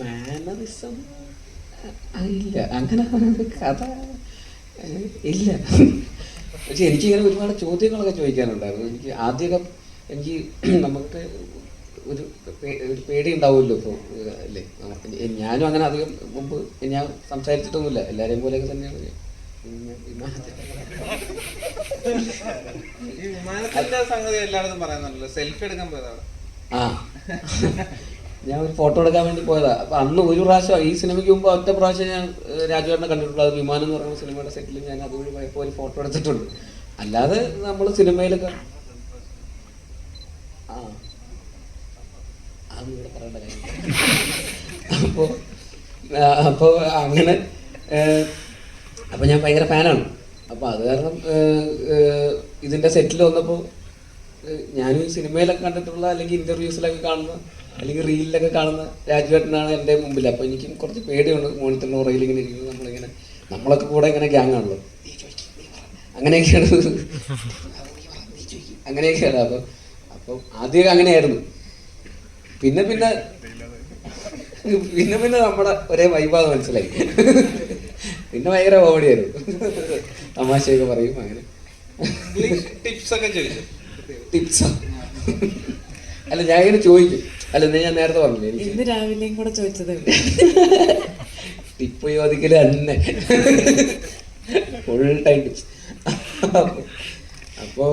Mannerism? ഇല്ല അങ്ങനെ കഥ ഇല്ല. പക്ഷെ എനിക്കിങ്ങനെ ഒരുപാട് ചോദ്യങ്ങളൊക്കെ ചോദിക്കാനുണ്ടായിരുന്നു. എനിക്ക് ആദ്യമൊക്കെ എനിക്ക് നമുക്ക് ഒരു ഒരു പേടി ഉണ്ടാവുമല്ലോ ഇപ്പോൾ അല്ലേ? ഞാനും അങ്ങനെ അധികം മുമ്പ് ഞാൻ സംസാരിച്ചിട്ടൊന്നുമില്ല. എല്ലാവരെയും പോലെയൊക്കെ തന്നെയാണ് വിമാനത്തിന്റെ സംഗതി എല്ലായിടത്തും പറയുന്നുണ്ടല്ലോ. സെൽഫി എടുക്കാൻ പോയതാണ്. ആ. ഞാൻ ഒരു ഫോട്ടോ എടുക്കാൻ വേണ്ടി പോയതാ. അപ്പൊ അന്ന് ഒരു പ്രാവശ്യം ഈ സിനിമയ്ക്ക് മുമ്പ് ഒറ്റ പ്രാവശ്യം ഞാൻ രാജുവേട്ടനെ കണ്ടിട്ടുള്ളത് അത് വിമാനം എന്ന് പറയുന്ന സിനിമയുടെ സെറ്റിൽ ഞാൻ അതുവഴി പോയപ്പോൾ ഒരു ഫോട്ടോ എടുത്തിട്ടുണ്ട്. അല്ലാതെ നമ്മൾ സിനിമയിലൊക്കെ ആ. അതൊന്നും പറയേണ്ട കാര്യം അപ്പോൾ അപ്പോൾ അങ്ങനെ അപ്പോൾ അപ്പൊ ഞാൻ ഭയങ്കര ഫാനാണ് അപ്പോൾ അത് കാരണം ഇതിന്റെ സെറ്റിൽ വന്നപ്പോൾ ഞാനും സിനിമയിലൊക്കെ കണ്ടിട്ടുള്ള അല്ലെങ്കിൽ ഇന്റർവ്യൂസിലൊക്കെ കാണുന്ന അല്ലെങ്കിൽ റീലിലൊക്കെ കാണുന്ന രാജുവേട്ടനാണ് എന്റെ മുമ്പിൽ. അപ്പോൾ എനിക്കും കുറച്ച് പേടിയുണ്ട് മോണിറ്ററിന്റെ പുറകിൽ ഇങ്ങനെ ഇരിക്കുന്നത്. നമ്മളിങ്ങനെ നമ്മളൊക്കെ കൂടെ ഇങ്ങനെ ഗ്യാങ് ആണല്ലോ. അങ്ങനെയൊക്കെയാണ്. അങ്ങനെയൊക്കെയാണ്. അപ്പം അപ്പം ആദ്യമൊക്കെ അങ്ങനെയായിരുന്നു. പിന്നെ പിന്നെ പിന്നെ പിന്നെ നമ്മുടെ ഒരേ വൈബാന്ന് മനസ്സിലായി. പിന്നെ ഭയങ്കര കോമഡിയായിരുന്നു തമാശയൊക്കെ പറയും അങ്ങനെ. ടിപ്സ് ഒക്കെ ചോദിച്ചു? ടിപ്സോ അല്ല ഞാൻ ഇങ്ങനെ ചോദിക്കും. അല്ല ഞാൻ നേരത്തെ പറഞ്ഞില്ലേ എനിക്ക്? ഇന്ന് രാവിലെയും കൂടെ ചോദിച്ചത്. ടിപ്പ് ചോദിക്കൽ തന്നെ. ഫുൾ ടൈം അപ്പോ അപ്പോൾ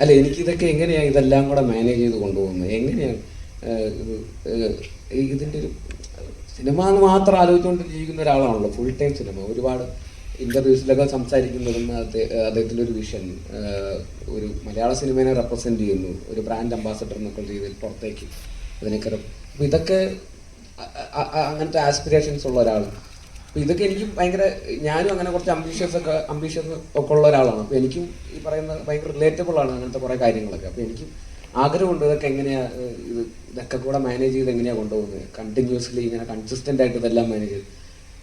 അല്ല എനിക്കിതൊക്കെ എങ്ങനെയാണ് ഇതെല്ലാം കൂടെ മാനേജ് ചെയ്ത് കൊണ്ടുപോകുന്നത് എങ്ങനെയാണ് ഇതിന്റെ ഇതിന്റെ ഒരു സിനിമ എന്ന് മാത്രം ആലോചിച്ചുകൊണ്ട് ജീവിക്കുന്ന ഒരാളാണല്ലോ ഫുൾ ടൈം സിനിമ. ഒരുപാട് ഇന്റർവ്യൂസിലൊക്കെ സംസാരിക്കുന്നതും അദ്ദേഹ- അദ്ദേഹത്തിന്റെ ഒരു വിഷൻ ഒരു മലയാള സിനിമയെ റെപ്രസെന്റ് ചെയ്യുന്നു ഒരു ബ്രാൻഡ് അംബാസഡർ എന്നൊക്കെ രീതിയിൽ പുറത്തേക്ക് അതിനൊക്കെ ഇതൊക്കെ അങ്ങനത്തെ ആസ്പിറേഷൻസ് ഉള്ള ഒരാൾ അപ്പൊ ഇതൊക്കെ എനിക്കും ഭയങ്കര ഞാനും അങ്ങനെ കുറച്ച് അംബീഷ്യസ് ഒക്കെ അംബീഷ്യസ് ഒക്കെ ഉള്ള ഒരാളാണ്. അപ്പൊ എനിക്കും ഈ പറയുന്ന ഭയങ്കര റിലേറ്റബിൾ ആണ് അങ്ങനത്തെ കുറേ കാര്യങ്ങളൊക്കെ. അപ്പൊ എനിക്കും ആഗ്രഹമുണ്ട് ഇതൊക്കെ എങ്ങനെയാ ഇത് ഇതൊക്കെ കൂടെ മാനേജ് ചെയ്ത് എങ്ങനെയാ കൊണ്ടുപോകുന്നത്? കണ്ടിന്യൂസ്ലി ഇങ്ങനെ കൺസിസ്റ്റന്റ് ആയിട്ട് ഇതെല്ലാം മാനേജ് ചെയ്ത്.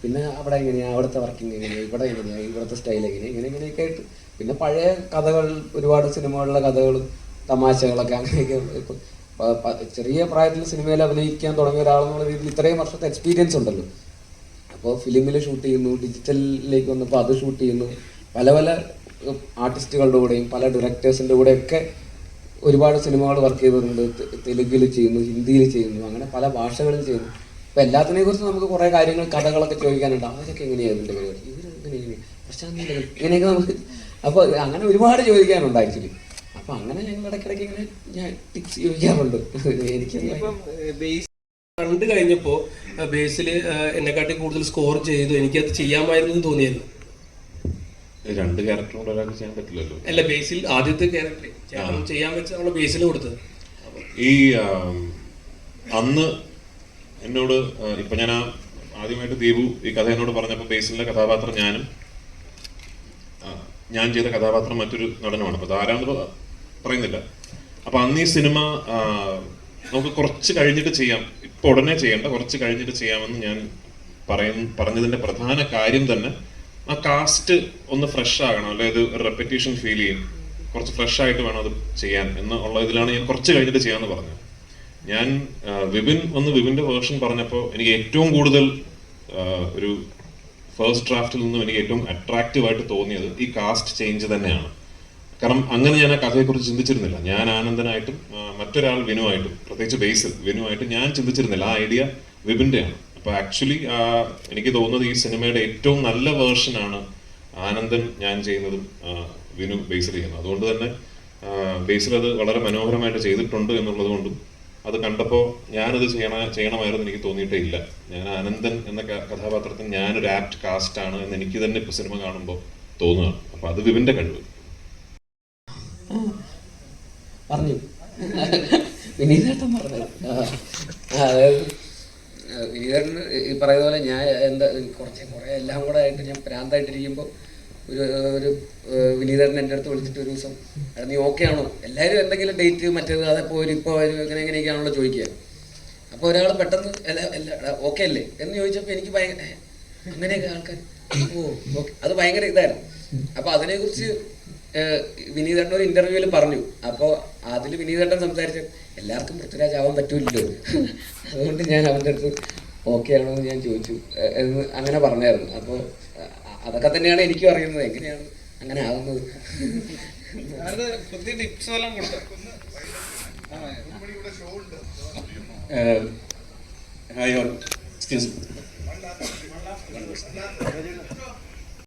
പിന്നെ അവിടെ എങ്ങനെയാണ് അവിടുത്തെ വർക്കിംഗ് എങ്ങനെയാണ് ഇവിടെ എങ്ങനെയാണ് ഇവിടുത്തെ സ്റ്റൈൽ എങ്ങനെയാണ് ഇങ്ങനെ ഇങ്ങനെയൊക്കെ ആയിട്ട്. പിന്നെ പഴയ കഥകൾ ഒരുപാട് സിനിമകളിലെ കഥകളും തമാശകളൊക്കെ അങ്ങനെയൊക്കെ ഇപ്പൊ ചെറിയ പ്രായത്തിൽ സിനിമയിൽ അഭിനയിക്കാൻ തുടങ്ങിയ ഒരാളെന്നുള്ള രീതിയിൽ ഇത്രയും വർഷത്തെ എക്സ്പീരിയൻസ് ഉണ്ടല്ലോ. അപ്പോൾ ഫിലിമിൽ ഷൂട്ട് ചെയ്യുന്നു ഡിജിറ്റലിലേക്ക് വന്നപ്പോൾ അത് ഷൂട്ട് ചെയ്യുന്നു. പല പല ആർട്ടിസ്റ്റുകളുടെ കൂടെയും പല ഡയറക്ടേഴ്സിന്റെ കൂടെയൊക്കെ ഒരുപാട് സിനിമകൾ വർക്ക് ചെയ്തിട്ടുണ്ട്. തെലുങ്കിൽ ചെയ്യുന്നു ഹിന്ദിയിൽ ചെയ്യുന്നു അങ്ങനെ പല ഭാഷകളിൽ ചെയ്യുന്നു. അപ്പോൾ എല്ലാത്തിനെ കുറിച്ച് നമുക്ക് കുറേ കാര്യങ്ങൾ കഥകളൊക്കെ ചോദിക്കാനുണ്ട്. എങ്ങനെയാണ് പരിപാടി ഇവരെങ്ങനെ എങ്ങനെയാണ് പ്രശാന്തിന്റെ ഇങ്ങനെയൊക്കെ നമുക്ക് അപ്പോൾ അങ്ങനെ ഒരുപാട് ചോദിക്കാനുണ്ട് ആക്ച്വലി. അപ്പോൾ അങ്ങനെ ഞങ്ങൾ ഇടയ്ക്കിടയ്ക്ക് ഇങ്ങനെ ഞാൻ ടിപ്സ് ചോദിക്കാറുണ്ട്. എനിക്ക് കണ്ട് ബേസ് കണ്ടു കഴിഞ്ഞപ്പോ ബേസിൽ എന്നെക്കാട്ടി കൂടുതൽ സ്കോർ ചെയ്തു. എനിക്കത് ചെയ്യാമായിരുന്നു തോന്നിയായിരുന്നു. രണ്ട് ക്യാരക്ടറും കൂടെ ഒരാൾക്ക് ചെയ്യാൻ പറ്റില്ലല്ലോ. അല്ല ബേസിൽ ആദ്യത്തെ ക്യാരക്ടർ ചെയ്യാൻ വെച്ച നമ്മളെ ബേസിൽ കൊടുത്തത്. ഈ അന്ന് എന്നോട് ഇപ്പൊ ഞാൻ ആദ്യമായിട്ട് ദീപു ഈ കഥ എന്നോട് പറഞ്ഞപ്പോൾ ബേസിലെ കഥാപാത്രം ഞാനും ഞാൻ ചെയ്ത കഥാപാത്രം മറ്റൊരു നടനുമാണ്. അപ്പൊ ആരാന്ന് പ- പറയുന്നില്ല. അപ്പൊ അന്ന് ഈ സിനിമ നമുക്ക് കുറച്ച് കഴിഞ്ഞിട്ട് ചെയ്യാം. ഇപ്പൊ ഉടനെ ചെയ്യേണ്ട കുറച്ച് കഴിഞ്ഞിട്ട് ചെയ്യാമെന്ന് ഞാൻ പറയും പറഞ്ഞതിന്റെ പ്രധാന കാര്യം തന്നെ ആ കാസ്റ്റ് ഒന്ന് ഫ്രഷ് ആകണം. ഇത് റെപ്പറ്റീഷൻ ഫീൽ ചെയ്യും. കുറച്ച് ഫ്രഷ് ആയിട്ട് വേണം അത് ചെയ്യാൻ എന്നുള്ള ഇതിലാണ് ഞാൻ കുറച്ച് കഴിഞ്ഞിട്ട് ചെയ്യാമെന്ന് പറഞ്ഞത്. ഞാൻ വിപിൻ ഒന്ന് വിപിന്റെ വേർഷൻ പറഞ്ഞപ്പോൾ എനിക്ക് ഏറ്റവും കൂടുതൽ ഒരു ഫസ്റ്റ് ഡ്രാഫ്റ്റിൽ നിന്നും എനിക്ക് ഏറ്റവും അട്രാക്റ്റീവ് ആയിട്ട് തോന്നിയത് ഈ കാസ്റ്റ് ചേഞ്ച് തന്നെയാണ്. കാരണം അങ്ങനെ ഞാൻ ആ കഥയെക്കുറിച്ച് ചിന്തിച്ചിരുന്നില്ല. ഞാൻ ആനന്ദനായിട്ടും മറ്റൊരാൾ വിനുവായിട്ടും പ്രത്യേകിച്ച് ബേസിൽ വിനുവായിട്ടും ഞാൻ ചിന്തിച്ചിരുന്നില്ല. ആ ഐഡിയ വിപിന്റെയാണ്. അപ്പോൾ ആക്ച്വലി എനിക്ക് തോന്നുന്നത് ഈ സിനിമയുടെ ഏറ്റവും നല്ല വേർഷനാണ് ആനന്ദൻ ഞാൻ ചെയ്യുന്നതും വിനു ബേസിൽ ചെയ്യുന്നത്. അതുകൊണ്ട് തന്നെ ബേസിൽ അത് വളരെ മനോഹരമായിട്ട് ചെയ്തിട്ടുണ്ട് എന്നുള്ളത് കൊണ്ടും അത് കണ്ടപ്പോൾ ഞാനത് ചെയ്യണ ചെയ്യണമായിരുന്നു എനിക്ക് തോന്നിയിട്ടേ ഇല്ല. ഞാൻ ആനന്ദൻ എന്ന കഥാപാത്രത്തിന് ഞാനൊരു ആപ്റ്റ് കാസ്റ്റ് ആണ് എന്ന് എനിക്ക് തന്നെ ഇപ്പൊ സിനിമ കാണുമ്പോൾ തോന്നുകയാണ്. അപ്പൊ അത് വിപിന്റെ കഴിവ്. പറഞ്ഞു. വിനീതേട്ടൻ പറഞ്ഞത് അതായത് വിനീതേട്ടൻ ഈ പറയുന്ന പോലെ ഞാൻ എന്താ കുറച്ച് കുറേ എല്ലാം കൂടെ ആയിട്ട് ഞാൻ ഭ്രാന്തായിട്ടിരിക്കുമ്പോൾ ഒരു ഒരു വിനീതരൻ എന്റെ അടുത്ത് വിളിച്ചിട്ട് ഒരു ദിവസം "എടാ, നീ ഓക്കെ ആണോ? എല്ലാവരും എന്തെങ്കിലും ഡേറ്റ് മറ്റേത് അതെപ്പോൾ വരും ഇപ്പോൾ വരും ഇങ്ങനെ എങ്ങനെയൊക്കെയാണല്ലോ ചോദിക്കുക. അപ്പോൾ ഒരാൾ പെട്ടെന്ന് ഓക്കെ അല്ലേ എന്ന് ചോദിച്ചപ്പോൾ എനിക്ക് ഭയങ്കര "ഏ, അങ്ങനെയൊക്കെ ആൾക്കാർ ഓ ഓക്കെ അത് ഭയങ്കര ഇതായിരുന്നു. അപ്പോൾ അതിനെക്കുറിച്ച് വിനീതേട്ടൻ ഒരു ഇന്റർവ്യൂവിൽ പറഞ്ഞു. അപ്പോൾ അതിൽ വിനീതേട്ടൻ സംസാരിച്ചു എല്ലാവർക്കും പൃഥ്വിരാജ് ആവാൻ പറ്റൂല്ലോ അതുകൊണ്ട് ഞാൻ അവന്റെ അടുത്ത് ഓക്കെ ആണോ എന്ന് ഞാൻ ചോദിച്ചു എന്ന് അങ്ങനെ പറഞ്ഞായിരുന്നു. അപ്പോൾ അതൊക്കെ തന്നെയാണ് എനിക്കും അറിയുന്നത്. എങ്ങനെയാണ് അങ്ങനെ കൊടുത്തു? Hi all excuse